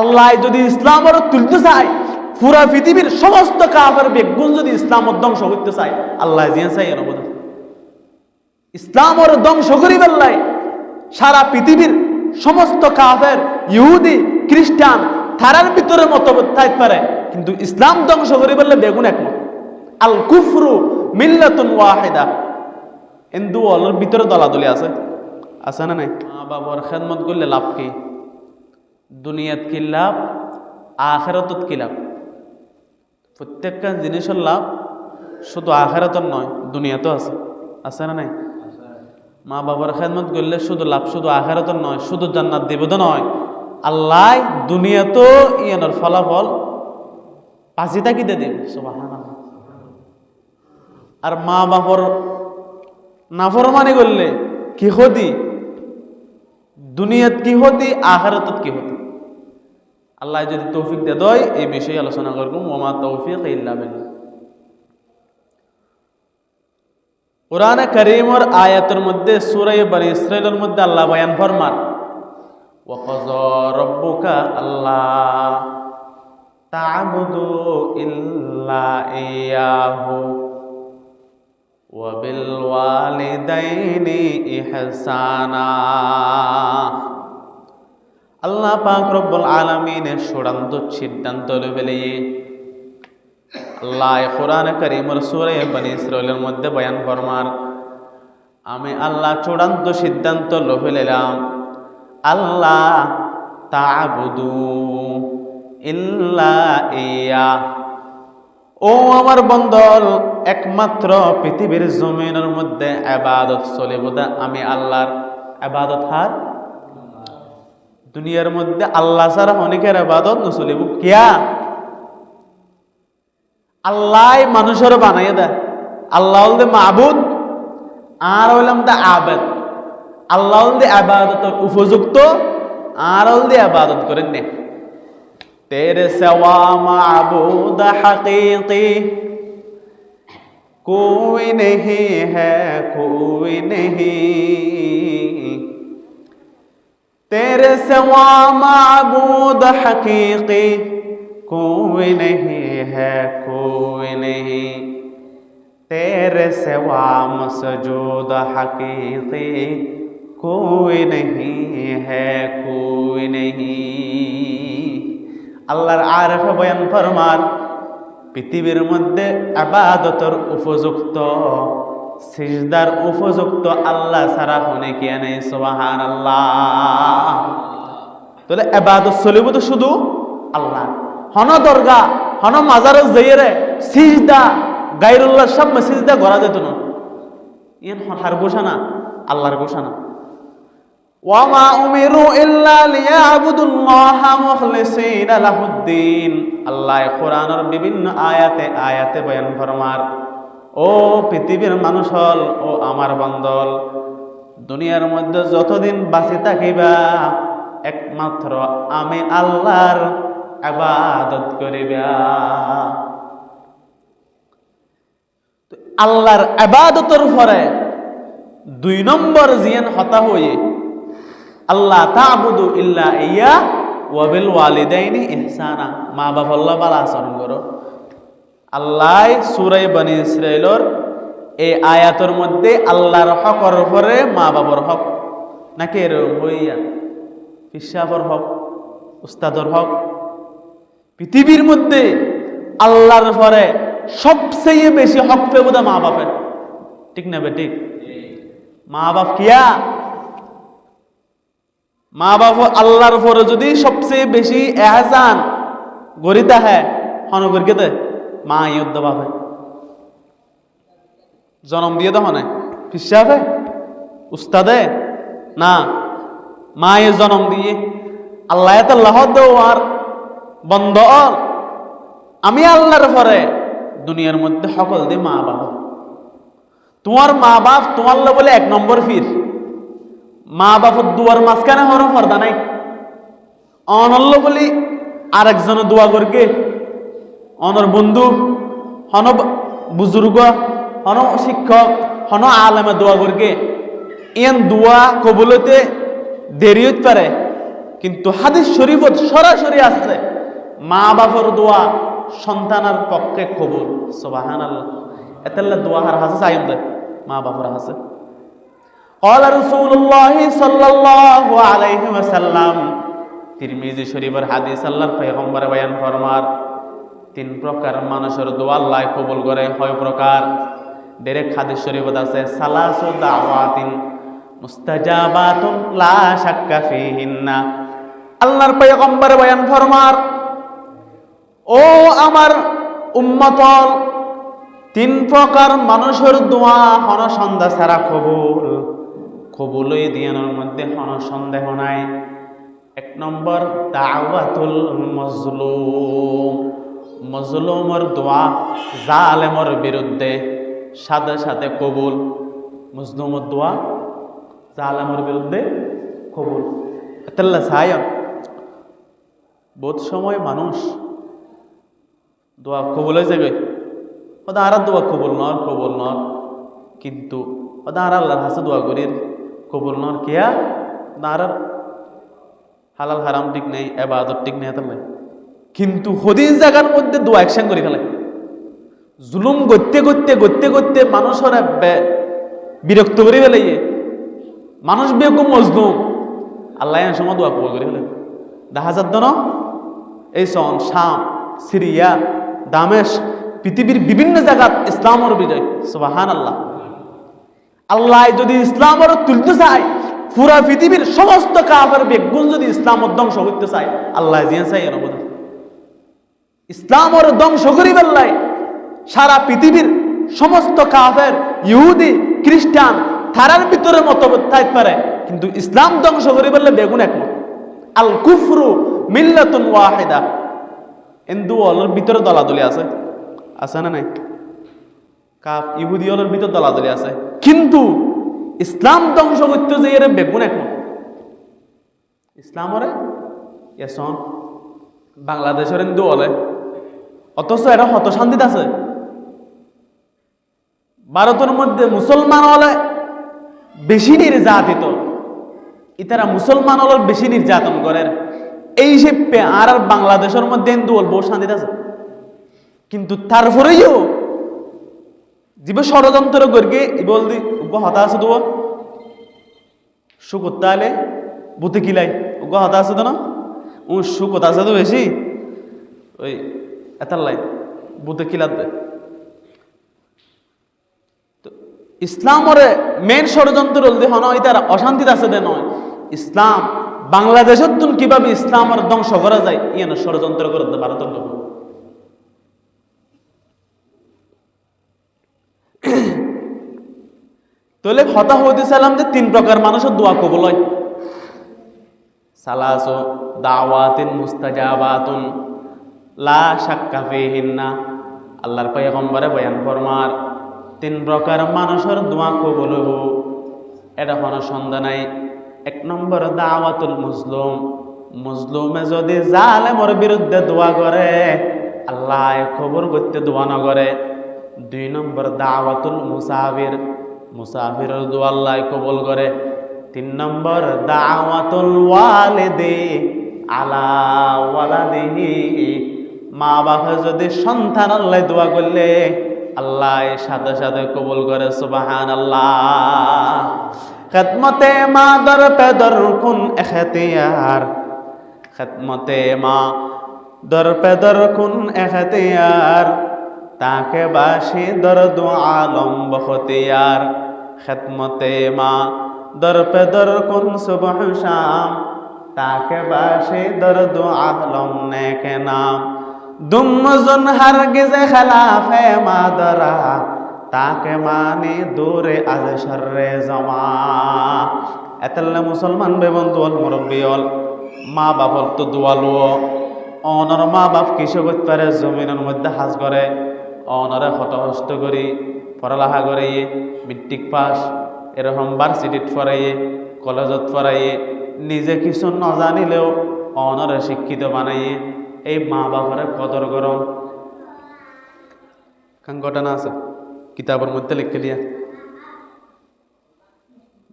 আল্লাহ যদি ইসলামের তুলতে চায়, পুরা পৃথিবীর সমস্ত কাফের বেগুন যদি ইসলামের ধ্বংস করতে চায়, আল্লাহ জিয়া চাই এর অবদান। ইসলামের ধ্বংস করি বেল্লাই সারা পৃথিবীর সমস্ত কাফের ইহুদি, খ্রিস্টান, তারার ভিতরে মতভেদ থাকতে পারে, কিন্তু ইসলাম ধ্বংস করি বললে বেগুন একমত। আল কুফরু মিল্লাতুন ওয়াহিদা। হিন্দু অলর ভিতরে দলাদলি আছে। আছে না নাই? মা বাবার খেদমত করলে লাভ কি? দুনিয়াত কি লাভ? আখেরাতত কি লাভ? প্রত্যেকটা জিনিসের লাভ শুধু আখেরাতর নয়, দুনিয়াতেও আছে। আছে না নাই? মা বাবার খেদমত করলে শুধু লাভ শুধু আখেরাতর নয়, শুধু জান্নাত দিব তো নয়। আল্লাহ দুনিয়াতেও ইয়ানোর ফলাফল পাঁচি তাকিতে সুবহানাল্লাহ। আর মা বাপর নাফরমানি করলে কি হতি দুনিয়াত কি হতি আখারাতত কি হতি আল্লাহ যদি তৌফিক দে দয়, এই বিষয়ে আলোচনা করব। ওমা তৌফিক কোরআন করিমর আয়াতের মধ্যে সুরাই বনি ইসরায়েলের মধ্যে আল্লাহ বয়ান ফরমান রব্বুকা আল্লাহ তাবুদু ইল্লা ইয়াহু ওয়া বিল ওয়ালিদাইনি ইহসানা। আল্লাহ পাক রব্বুল আলামিনের চূড়ান্ত সিদ্ধান্ত লেবেলে আল্লাহ কোরআন করিমর সূরা বনি ইসরাইলের মধ্যে বয়ান ফরমার, আমি আল্লাহ চূড়ান্ত সিদ্ধান্ত লফেলাম আল্লাহ তা'বুদু ইল্লা ইয়া। ও আমার বন্দল একমাত্র পৃথিবীর জমিনের মধ্যে আবাদত চলে বোধা আমি আল্লাহর আবাদত হার দুনিয়ার মধ্যে আল্লাহ ছাড়া অনেকের আবাদত নচলিব কিয়া? আল্লাহ মানুষের বানাই দেয়। আল্লাহ হলদে মাহবুদ আর হইলাম দা আবেদ। আল্লাহ আবাদতর উপযুক্ত, আর হলদি আবাদত করেন নে। তেরে সেওয়া মাহবুদ হাকিকি, কোই নেহি হ্যাঁ কুই নেহি। تیرے سوا معبود حقیقی کوئی نہیں ہے کوئی نہیں تیرے سوا مسجود حقیقی کوئی نہیں ہے کوئی نہیں اللہ عارف بیان فرمان পৃথিবীর মধ্যে আবাদতর উপযুক্ত সিজদার উপযুক্ত আল্লাহ ছাড়া হনে কি নেই? সোহান আল্লাহ তাহলে আবাদত চলিব তো শুধু আল্লাহ। হন দরগা, হন মাজার জেয়েরে, সিজদা গাইরুল্লাহ সব সিজদা গড়া যেত না। ইয়ান হার গোসানা আল্লাহর গোসানা ওয়ামা উমিরু ইল্লা লিয়াবুদুল্লাহ মুখলিসিন লাহুদ্দিন। আল্লাহ কোরআনের বিভিন্ন আয়াতে আয়াতে বয়ান ফরমার। ও পৃথিবীর মানুষ হল, ও আমার বন্দল। দুনিয়ার মধ্যে যতদিন বাঁচি থাকিবা, একমাত্র আমি আল্লাহর আবাদত করিবা। আল্লাহর আবাদতের পরে দুই নম্বর জিয়ান হতা হয়ে আল্লাহ তাবুদু ইল্লা ইয়া ওয়াবিল ওয়ালিদাইনি ইহসানা। মা বাপ আল্লাহ বালা আচরণ করো। আল্লাহ সুরাই বনি ইসরাইলর এই আয়াতের মধ্যে আল্লাহর হকর উপরে মা বাবার হক, নাকি এরকম হইয়া পিসাবর হক, উস্তাদর হক, পৃথিবীর মধ্যে আল্লাহর পরে সবচেয়ে বেশি হক পেয়ে মা বাপের ঠিক না ঠিক? মা বাপ কিয়া? মা বাপ আল্লাহর পরে যদি সবচেয়ে বেশি এহসান গরিতা হ্যাঁ হনগরকে দে মা ইয়দ্দ বাপে জনম দিয়ে তো হনে ফিসাবে উস্তাদে? না। মায়ে জনম দিয়ে আল্লাহ এত লাহ আর বন্ধ আমি আল্লাহর পরে দুনিয়ার মধ্যে সকল দিয়ে মা বাবা। তোমার মা বাপ তোমার বলে এক নম্বর ফির মা বাপর দুয়ার মাঝখানে হর ফর্দা নাই। অনল্য বলি আরেকজন দোয়া করকে অনর বন্ধু হন বুজুর্গ হন শিক্ষক হন আলেমে দোয়া করকে ইয়ান দোয়া কবুলতে দেরি হইতে পারে কিন্তু হাদিস শরীফত সরাসরি আছে মা বাবার দোয়া সন্তানের পক্ষে কবুল সুবাহান আল্লাহ এতাল্লা দোয়া হার হাসে চাইম দেয় মা বাবার হাসে قال رسول الله صلى الله عليه وسلم তিরমিজি শরীফের হাদিস আল্লাহর পয়গম্বর বয়ান ফরমার তিন প্রকার মানুষের দোয়া আল্লাহ কবুল করে। হয় প্রকার, ডেরেক হাদিস শরীফত আছে, সালাসু দাওয়াতিন মুস্তাজাবাতুন লা শাক্কা ফিহিন্না। আল্লাহর পয়গম্বর বয়ান ফরমার, ও আমার উম্মতল, তিন প্রকার মানুষের দোয়া হন সন্ধ্যা ছাড়া কবুল। কবুলই দিয়ানোর মধ্যে হন সন্দেহ নাই। এক নম্বর, দাওয়াতুল মজলুম। মজলুমর দোয়া, জালেমর বিরুদ্ধে সাথে সাথে কবুল। মজলুমর দোয়া, জালেমর বিরুদ্ধে কবুল। এতাল্লা সায়ন বহুত সময় মানুষ দোয়া কবুল হয়ে যাবে। ওদা আর দোয়া কবুল নর কবুল নর। কিন্তু ওদা আর আল্লাহর হাসে দোয়া করির কবুল নর কেয়া? ওদা আর হালাল হারাম ঠিক নেই, এবাদত ঠিক নেই তাহলে কিন্তু হদিস জায়গার মধ্যে দোয়া একসাং করে ফেলে। জুলুম করতে করতে করতে করতে মানুষের বিরক্ত করে ফেলে ইয়ে। মানুষ বেকুম মজলুম। আল্লাহ সময় দোয়া কবুল করে ফেলে। দেখা যাত না এই সন শাম, সিরিয়া, দামেশ, পৃথিবীর বিভিন্ন জায়গাত ইসলামর বিজয়। সুবাহান আল্লাহ আল্লাহ যদি ইসলামর তুলতে চায়, পুরা পৃথিবীর সমস্ত কাফের বেগুন যদি ইসলামর ধ্বংস করতে চায়, আল্লাহ জিয়া চাই এর ইসলামর ধ্বংস করি বেল্লাই সারা পৃথিবীর সমস্ত কাফের, ইহুদি, খ্রিস্টান তারার ভিতরে মতভেদ থাকতে পারে। কিন্তু ইসলাম ধ্বংস করি বললে বেগুন একমত আল কুফরু মিল্লাতুন ওয়াহিদা। হিন্দু অলর ভিতরে দলাদলি আছে। আছে না নাই? কাফ, ইহুদি অলর ভিতরে দলাদলি আছে। কিন্তু ইসলাম ধ্বংস করতে যে এর বেগুন একমত ইসলামরে এসন বাংলাদেশের হিন্দু হলে অথচ এরা হত শান্তিত আছে। ভারতের মধ্যে মুসলমান হলে বেশি নির্যাতিত। ইতারা মুসলমান হলে বেশি নির্যাতন করেন এই হিসেবে আর আর বাংলাদেশের মধ্যে হিন্দু বহু শান্তিত আছে। কিন্তু তারপরেও জীবে ষড়যন্ত্র করিকে বলদি হতা আছে তো সুখ তাহলে বুতে কিলাই, উগ্র হতা আছে তো না? ও সুখ আছে তো বেশি? ওই এতার লাই বুতে কিলাত দেয়? তো ইসলামরে মেন ষড়যন্ত্র হলদি হন তার অশান্তিতে আছে দে নয়। ইসলাম, বাংলাদেশের তুন কীভাবে ইসলামের ধ্বংস করা যায় ইয়ান ষড়যন্ত্র করে ভারতের লোক তাহলে হতা হইতে সালাম যে তিন প্রকার মানুষের দোয়া কবল হয়। সালাসো, দাওয়াতিন, মুস্তাজাবাতুন লা শাক্কা ফিহিন্না। আল্লাহর পয়গম্বরে বয়ান ফরমার, তিন প্রকার মানুষের দোয়া কবল এটা কোনো সন্দেহ নাই। এক নম্বর দাওয়াতুল মুসলুম মুসলুমে যদি জালেমর বিরুদ্ধে দোয়া করে, আল্লাহ খবর করতে দোয়া নগরে দুই নম্বর দাওয়াতুল মুসাফির। মুসাফিরের দোয়া আল্লাহ কবল করে। তিন নম্বর দাওয়াতুল ওয়ালিদে আলা ওয়ালাদিহি। মা বাবা যদি সন্তান, আল্লাহ দোয়া করলে আল্লাহ সাথে সাথে কবুল করে সুবাহান আল্লাহ মা দর পে দর কুন এখতিয়ার। খেদমতে মা দর পে দর কুন এখতিয়ার। তাকে বাসি দর দু আলম বখতিয়ার। খেদমতে মা দর পে দর কুন সুবহ শাম। তাকে বাসি দর দু আলম নেকে নাম। দুমজন হারগিজে খেলাফে মাদরা, তাকে মানি দূরে আজ শর্রে জমা। এতাল্লা মুসলমান বেবন্ধু অল মুরব্বী অল, মা বাপর তো দোয়ালো অনর মা বাপ কিছু করতে পারে জমিনের মধ্যে হাজ করে। অনরে হতহস্ত করি, পড়ালেখা করে মেট্রিক পাস, এরকম ভার্সিটিত পড়াইয়ে কলেজত পড়াইয়ে, নিজে কিছু নজানিলেও অনরে শিক্ষিত বানাইয়ে এই মা বাবারে কদর গরম। কান ঘটনা আছে কিতাবের মধ্যে লিখে দিয়া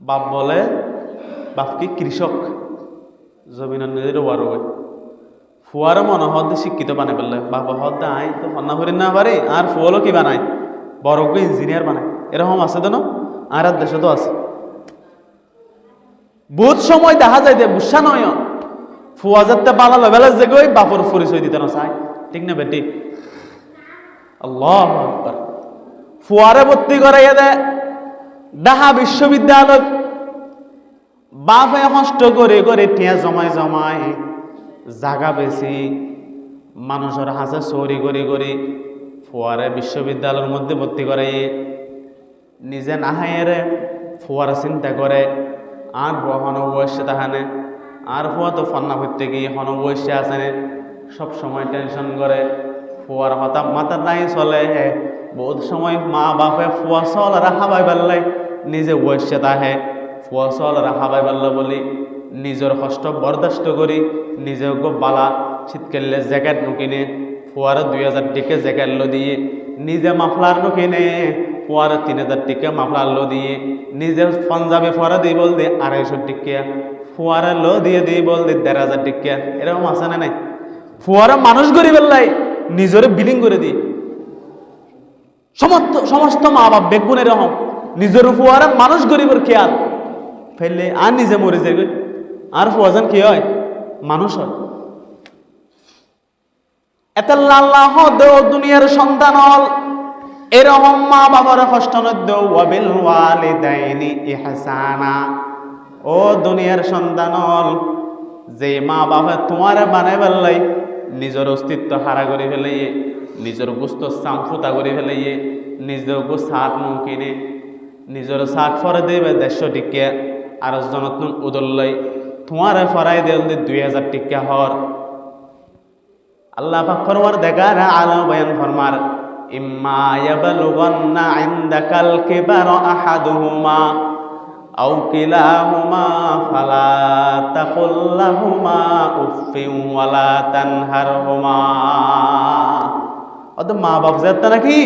বাপ বলে, বাপ কি কৃষক? জমিন নিজের ওয়ারো হয়। ফুয়ারও মনে হদ্দে শিক্ষিত বানাই পেলে বাবা হদ্দে আই তো হন্না ভরি না পারে আর ফুয়ালও কি বানায় বড়কে ইঞ্জিনিয়ার বানায় এরকম আছে তো আর দেশে তো আছে। বহুত সময় দেখা যায় যে বুসা নয় ফুয়া যাতে বালা যে গই বাপর পরিচয় দিতে না চাই। ঠিক না বেটি? আল্লাহ ফুয়ারে ভর্তি করাইয়া দে ডাহা বিশ্ববিদ্যালয়। বাপে কষ্ট করে করে টিয়া জমাই জমাই জাগা বেশি মানুষের হাসে চৌরি করে করে ফুয়ারে বিশ্ববিদ্যালয়ের মধ্যে ভর্তি করাই নিজে নাহাইয়েরে ফুয়ার চিন্তা করে, আর ফুয়া হন বয়সে তাহানে আর ফুয়া তো ফন্না করতে গিয়ে হন বয়সে আসেনে সব সময় টেনশন করে, ফুয়ার হতা মাথা নাই চলে বহুত সময় মা বাপে ফুয়া চল আর হাবাই পারলে নিজে বয়সে তাহে ফুয়া চল আর হাবাই পারলে বলি নিজের কষ্ট বরদাস্ত করি নিজেও বালা শীতকালে জ্যাকেট নুকিনে, ফুয়ারে দুই হাজার টিকে জ্যাকেট লো দিয়ে, নিজে মাফলার নুকিনে, ফুয়ারে তিন হাজার টিকে মাফলার লো দিয়ে, নিজে পাঞ্জাবি ফুয়ারে দিই বল দিয়ে আড়াইশো টিকিয়া ফুয়ারে লো দিয়ে দিই, বল দিয়ে দেড় হাজার টিকিয়া এরকম আছে না নাই? ফুয়ারে মানুষ গরিবের লাই নিজরে বিলিং করে দিই। সমস্ত সমস্ত মা বাপ বেগুন এরকম। নিজের ফুয়ারে মানুষ গরিবের খেয়াল। ফেললে আর নিজে মরে যাবে আর ফুয়াজান কি হয়? মানুষ হয়। এত লাল্লাহ দেও দুনিয়ার সন্তান হল। এরকম মা বাবার কষ্ট দেও ওয়াবিল ওয়ালিদাইনি ইহসানা। ও দুনিয়ার সন্তান হল যে মা বাবা তোমার বানাই পেলাই নিজের অস্তিত্ব হারা করে ফেলাইয়ে নিজের গুস্ত চামফুতা করে ফেলাইয়ে নিজের গো সাত মুখ কিনে, নিজের সাত ফরে দেবে দেড়শো টিকা আর জনতন উদল্লাই তোমার ফরাই দেল দুই হাজার টিকা হর। আল্লাহ ফরমার দেখার আলো বয়ান ফরমার, ইম্মা ইয়াবলুগান্না ইনদাকাল কিবার আহাদুহুমা। আও কিলাহুমা ফালা তাকুল লাহুমা উফফিন ওয়ালা তানহারহুমা। অত মা বাপ যাত্রা নাকি?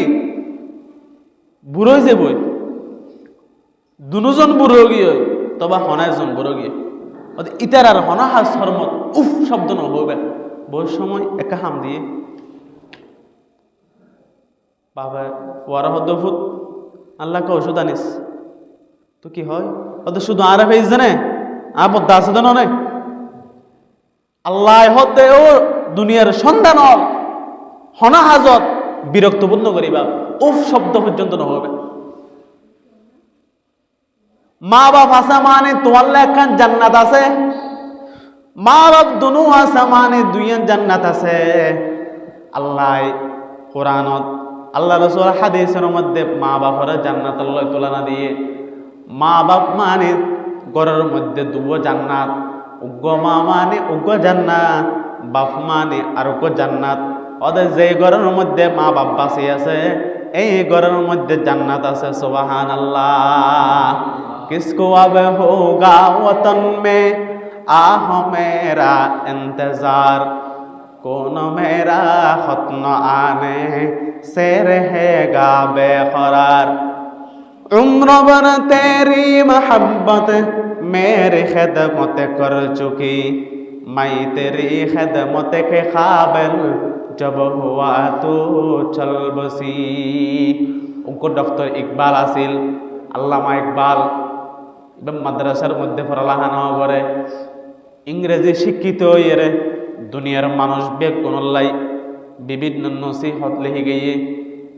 বুড়ো যে বই। দুজন বুড়ো তবা হনায়জন বুড়ো গিয়ে অত ইতার আর হনাহা শর্মত উফ, শব্দ নহবে বই সময় একা হাম দিয়ে। বাবা ওয়ারা হদ্দ ফুট আল্লাহকে ওষুধ আনিস তো কি হয়? ওদের শুধু আর ফেস জানে বদ্ধ আছে তো নয় আল্লাহ হতে ও দুনিয়ার সন্ধান হনা হাজত বিরক্তপূর্ণ করিবা। উফ, শব্দ পর্যন্ত নহবে। মা বাপ আসা মানে তোমার একখান জান্নাত আছে। মা বাপ দুনু আসা মানে দুইয়ান জান্নাত আছে। আল্লাহ কোরআনত, আল্লাহ রসুল হাদিসের মধ্যে মা বাপরা জান্নাত আল্লাহ তুলনা দিয়ে মা বাপ মানে ঘরের মধ্যে দুব জান্নাত, উগ্র মা মানে উগ্র জান্নাত, বাপ মানে আর উগ্র জান্নাত। ওদের যে ঘরের মধ্যে মা বাপ বাসি আছে, এই ঘরের মধ্যে জান্নাত আছে সুবাহান আল্লাহ কিসকো আব হোগা ওতন মে, আহ মেরা ইন্তজার। কোন মেরা খতন আনে, সে রহেগা বেখরার उम्र भर तेरी मोहब्बत मेरी खिदमत कर चुकी मैं तेरी खिदमत के काबिल जब हुआ तो चल बसी उनको डॉक्टर इकबाल आसिल আল্লামা ইকবাল এবং মাদ্রাসার মধ্যে পড়ালেখানো করে ইংরেজি শিক্ষিত এরে দুনিয়ার মানুষ বেগ কোনলাই বিভিন্ন নসিহত লিখে গিয়ে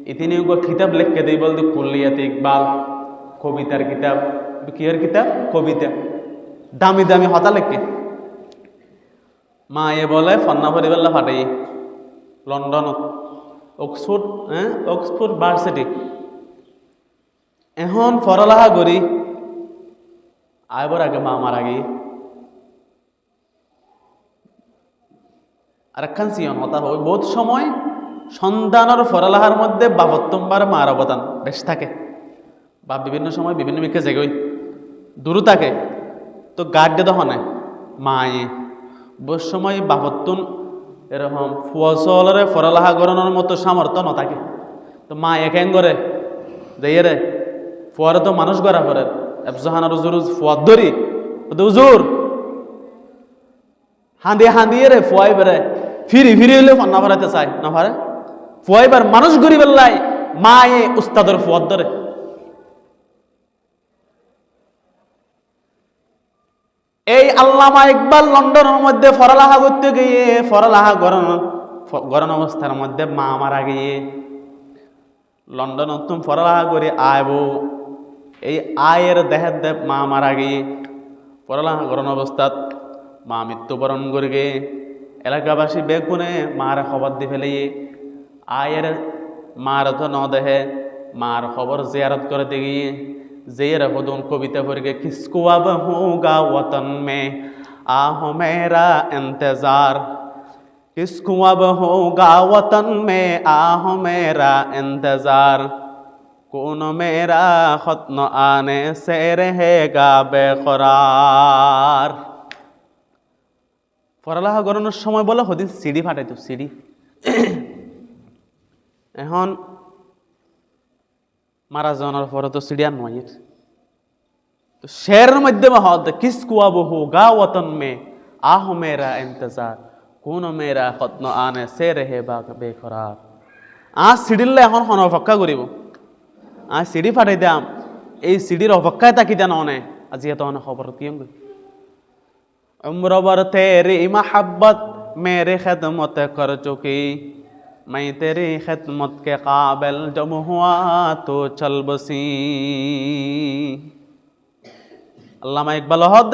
ইতিনি কিতাব লিখকে দিই বলতে কুল্লিয়াতে ইকবাল, কবিতার কিতাব। কিয়ের কিতাব? কবিতা। দামি দামি হতা লেখকে। মা এ বলে, ফন্না পরিবেল্লা ফাটাই লন্ডনত অক্সফোর্ড হ্যাঁ অক্সফোর্ড ভার্সিটি। এখন ফরলাহা করি। আইবার আগে মা মারা গিয়ে আর একখান সিয়ন হতা হয়। বহুত সময় সন্তানের ফরলাহার মধ্যে বাবত্তমবার মার অবদান। বেশ থাকে। বা বিভিন্ন সময় বিভিন্ন মিকে জেগই দূর থাকে। তো গাড দে তখন মায়ে। বহু সময় বাবত্তুন এরকম ফুয়াশলরে ফরলাহা গরণের মতো সামর্থ্য নথাকে। তো মা একেন করে? দেয় রে। ফুয়ারে তো মানুষ গড়া পরে এফজাহানার উজুর ফুয়ার ধরি। উজুর হাঁদি হাঁদিয়ে রে ফুয়াই বেড়ে ফিরি ফিরি হইলে না পারাইতে চাই না পারে ফুয়াইবার মানুষ গরিবের লাই মা এ উস্তাদর ফুয়ার ধরে। এই আল্লামা ইকবাল লন্ডনের মধ্যে ফরালাহা করতে গিয়ে, ফরালাহা গরম গরম অবস্থার মধ্যে মা মারা গিয়ে, লন্ডন তুমি ফরালাহা করে আয়ব। এই আয়ের দেহের দেহ মা মারা গিয়ে, ফরালাহা গরম অবস্থাত মা মৃত্যুবরণ করে গে এলাকাবাসী বেগুনে মার খবর দি ফেলে আয়ের মার তো ন দেহে মার খবর জিয়ারত করে গিয়ে जेर खुदून कविता भर के किसको अब होगा वतन में आह मेरा इंतजार किसको अब होगा वतन में आह मेरा इंतजार कौन मेरा खत न आने से रहेगा बेकरार পড়ালেখা করানোর সময় বলে হদিন সিডি ফাটাইতো সিডি এখন মারা যাওয়ার পরে তো সিডিয়ান নয়ের তো শেরের মাধ্যমে হদ কিস কুয়া বহু গা ওতন মে, আহ মেরা ইন্তজার, কোন মেরা কত্ন আনে সে রেহে বা বেখরার। আ সিঁড়িলে এখন হন অপেক্ষা করিব। আ সিঁড়ি ফাটাই দাম এই সিঁড়ির অপেক্ষায় তাকি দেন অনে আজি এত অনেক খবর কি উম্রবর তেরে ইমা হাব্বত মেরে খেদমতে কর চুকি। میں تیری خدمت کے قابل جب ہوا تو چل بسی আল্লামা ইকবাল হদ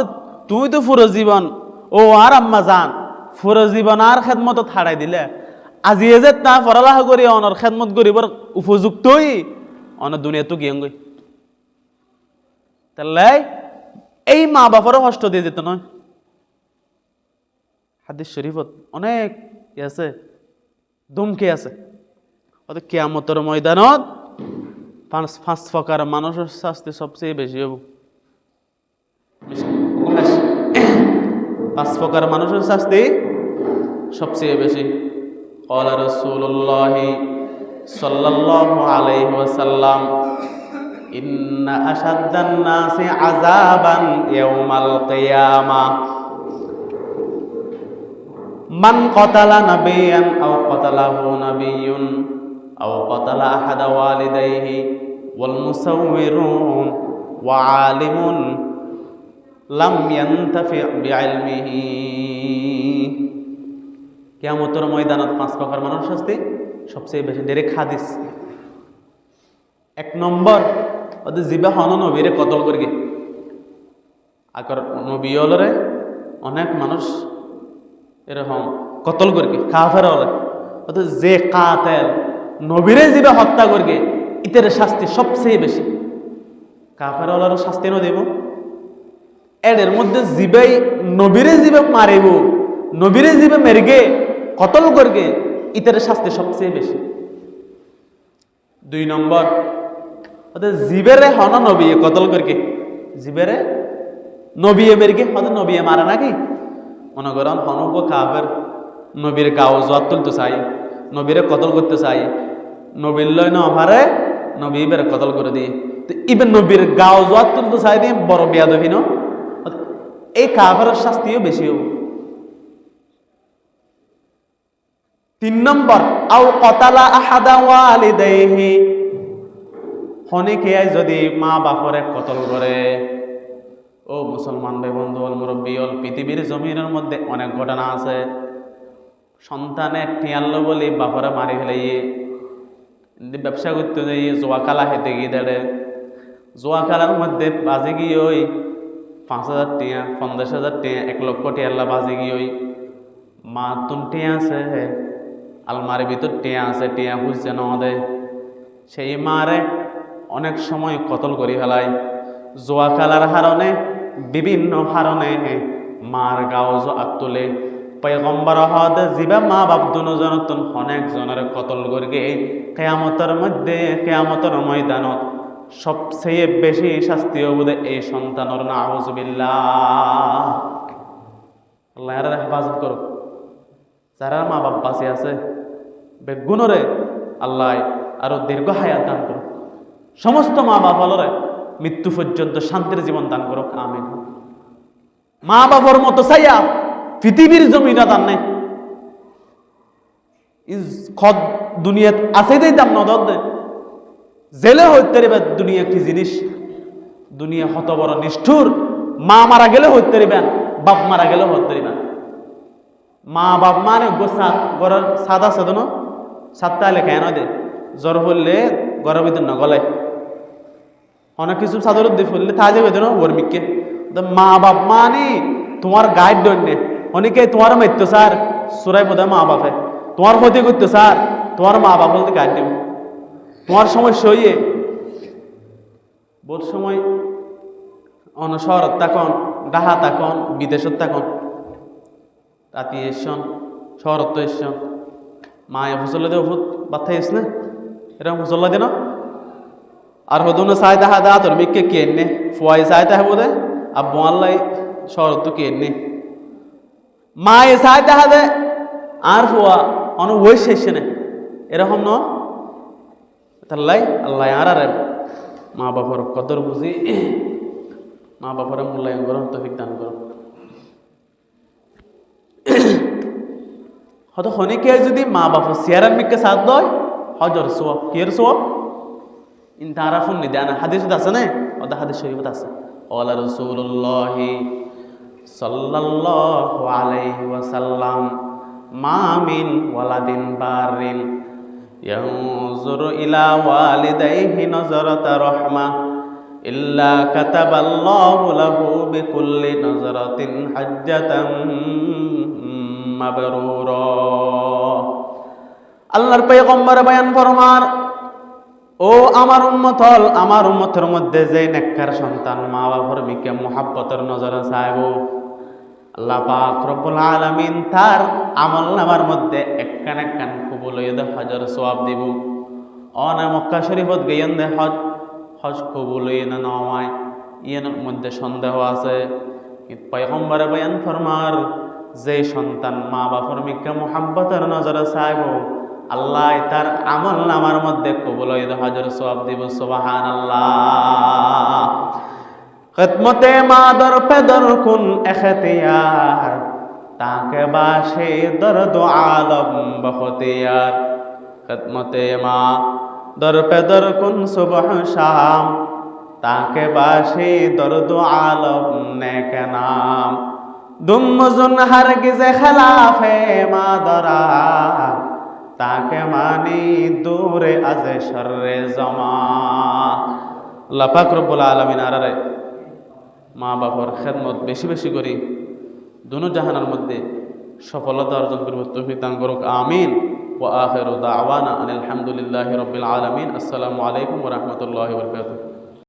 তুমি তো পুরো জীবন ও আর আম্মা জান পুরো জীবন আর খেদমত হারাই দিলে আজি এ যে তা পড়ালেখা করি অনর খেদমত করিবার উপযুক্তই অনর দুনিয়া তো গিয়ে গই তাহলে এই মা বাবারও কষ্ট দিয়ে যেত নয় হাদিস শরীফত অনেক আছে ধুমকি আছে অত কেয়ামতের ময়দানত পাঁচ পাঁচ প্রকার মানুষের শাস্তি সবচেয়ে বেশি হব পাঁচ প্রকার মানুষের শাস্তি সবচেয়ে বেশি قال رسول الله صلى الله عليه وسلم إن أشد الناس عذابا يوم القيامة মান কতালা নাবিয়ান আও কতালাহু নাবিয়ুন আও কতালা আহাদা ওয়ালিদাইহি ওয়াল মুসাউউরুন ওয়া আলিমুন লাম ইয়ানতাফি বিইলমিহি কিয়ামতের ময়দানত পাঁচ প্রকার মানুষ শাস্তি সবচেয়ে বেশি ডেরে হাদিস। এক নম্বর, ওদের জিবা হন নবীরে কতল করি আকর নবী অনেক মানুষ এরকম কতল করকে? কাফের অর্থাৎ যে কাতেল নবীরে জীবে হত্যা করকে, ইতের শাস্তি সবচেয়ে বেশি। কাফের হলার শাস্তি ন দেব। এদের মধ্যে জীবে নবীরে জীবে মারিব, নবীরে জীবে মেরগে কতল করকে, ইতের শাস্তি সবচেয়ে বেশি। দুই নম্বর অর্থাৎ জীবেরে হন নবী কতল করকে? জীবেরে নবীয়ে মেরগে হয়তো নবীয়ে মারা নাকি? মনে করেন হনব কাফের নবীর গাও জোয়ার তুলতে চাই, নবীরে কতল করতে চাই, নবীর লয় না অভারে নবী বের কতল করে দিয়ে তো ইবেন নবীর গাও জোয়ার তুলতে চাই দিয়ে বড় বিয়া দহিন এই কাফের শাস্তিও বেশি হব। তিন নম্বর, আও কতালা আহাদা ওয়ালিদাইহি, হনিকে যদি মা বাপরে কতল করে ও মুসলমান ভাই বন্ধু অল মুরব্বী অল পৃথিবীর জমিনের মধ্যে অনেক ঘটনা আছে। সন্তানে টিয়াল্লো বলি বাপরে মারি ফেলাইয়ে ব্যবসা করতে যাই জোয়া কালা হেঁটে গিয়ে দেড়ে জোয়া কালার মধ্যে বাজে গিয়ে ওই পাঁচ হাজার টিয়া, পঞ্চাশ হাজার টিয়া, এক লক্ষ টিয়াল্লা বাজে গিয়ে ওই মা তুন টিয়া আছে আলমারির ভিতর টিয়া আছে, টিয়া খুঁজছে নদে সেই মারে অনেক সময় কতল করি ফেলায়। জোয়া খেলার হারণে, বিভিন্ন হারণে মার গাও জোয়াত তোলে। পয়গম্বর হদ জিবা মা বাপ দুজনতন অনেক জনের কতল করগে কেয়ামতের মধ্যে, কেয়ামতের ময়দানত সবচেয়ে বেশি শাস্তি বোধে এই সন্তানর এর হেফাজত করুক। যারা মা বাপ বাঁচে আছে বেগুণরে আল্লাহ আরও দীর্ঘ হায়াত দান করুক। সমস্ত মা বাপ হলরে মৃত্যু পর্যন্ত শান্তির জীবন দান করুক, আমিন। মা বাবার মতো চাইয়া পৃথিবীর জমিনত আর নাই। খদ দুনিয়াত আছে দেই দাম নদর দে জেলে হইতে রে দুনিয়া কি জিনিস। দুনিয়া হত বড় নিষ্ঠুর। মা মারা গেলে হইতে রিবেন বাপ মারা গেলে হইতে রিবেন মা বাপ মানে গোসাত গরের সাদা সাদন সাতটা লেখা এনে দে। জ্বর হলে গরের ভিতর নগলে অনেক কিছু চাদর দিয়ে ফেললে তা যাবে দেন ওর্মিককে মা বাপ মানে তোমার গাইড দন্যে। অনেকে তোমার মারতো স্যার, সুরাই বোধহয় মা বাপে। তোমার ক্ষতি করতো, স্যার, তোমার মা বাপ বলতে গাইড দেব। তোমার সমস্যা হইয়ে বহুত সময় অনসর তাকন ডাহা তাকন বিদেশত তাকন রাতি এসন শহরত এসন। মায়ে ফসল দে ওষুধ বাচ্চা এস না? এরকম ফসল দিন আর হদুন চাই তাহা দা তোর মিকে কে এনে ফুয়াই চাই তাহা বোধে আর বোয়াল্লাই শরত কে এনে মায়ে চাই তাহা দে আর ফুয়া অন ওই শেষে নে এরকম ন তাল্লাই আল্লাহ আর আর মা বাবার কদর বুঝি মা বাবার মূল্যায়ন করুন তফিক দান করুন হয়তো হনিকে যদি মা বাবা সিয়ারান মিককে সাথ দয় হজর সোয়াব কিয়ের সোয়াব ইন তারা ফোন নি না হাদিস আছে না? ওদের হাদিস শরীফত আছে। ওয়ালা রাসূলুল্লাহ সাল্লাল্লাহু আলাইহি ওয়াসাল্লাম, মা মিন ওয়ালাদিন বারিন ইয়ানজুরু ইলা ওয়ালিদাইহি নজরাতা রাহমা ইল্লা কাতাবাল্লাহু লাহু বিকুল্লি নজরাতিন হাজ্জাতাম মাবরুরা। আল্লাহর পয়গম্বর বয়ান ফরমার ও আমার উম্মত, হল আমার উম্মতের মধ্যে যে নেককার সন্তান মা বাবার মিকে মোহাব্বতের নজরে চাইব। আল্লাহ পাক রব্বুল আলামিন তার আমল নামার মধ্যে একখান একখান কবুল দে, হজর সোয়াব দিব। অনে মক্কা শরীফত গইয়েন দে, হজ হজ কবুল না নয় ইয়ের মধ্যে সন্দেহ আছে। পয়গম্বরে বয়ান ফরমার, যে সন্তান মা বাবার মিকে মোহাব্বতের নজরে চাইব আল্লাহ তার আমল নামার মধ্যে কবুল হজর সব দিব সুবাহান আল্লাহ খতমতে মাদর পেদর কুন এখতিয়ার, তাকে বাসে দর্দ আলম বখতিয়ার। খতমতে মা দর পেদর কুন সুবহ শাম, তাকে বাসে দর্দ আলম নেক নাম। দুমজুন হারগিজে খেলাফে মা দরা তাকে মানি দূরে আজে সর্রে জমা। লাফাক রব্বুল আলমিন আরারে মা বাবার খেদমত বেশি বেশি করি, দুনো জাহানার মধ্যে সফলতা অর্জন করব তুমি দান করুক, আমিন। ও আহের দাওয়ানা আলহামদুলিল্লাহি রবিল আলমিন। আসসালামু আলাইকুম রহমতুল্লাহ বরকাত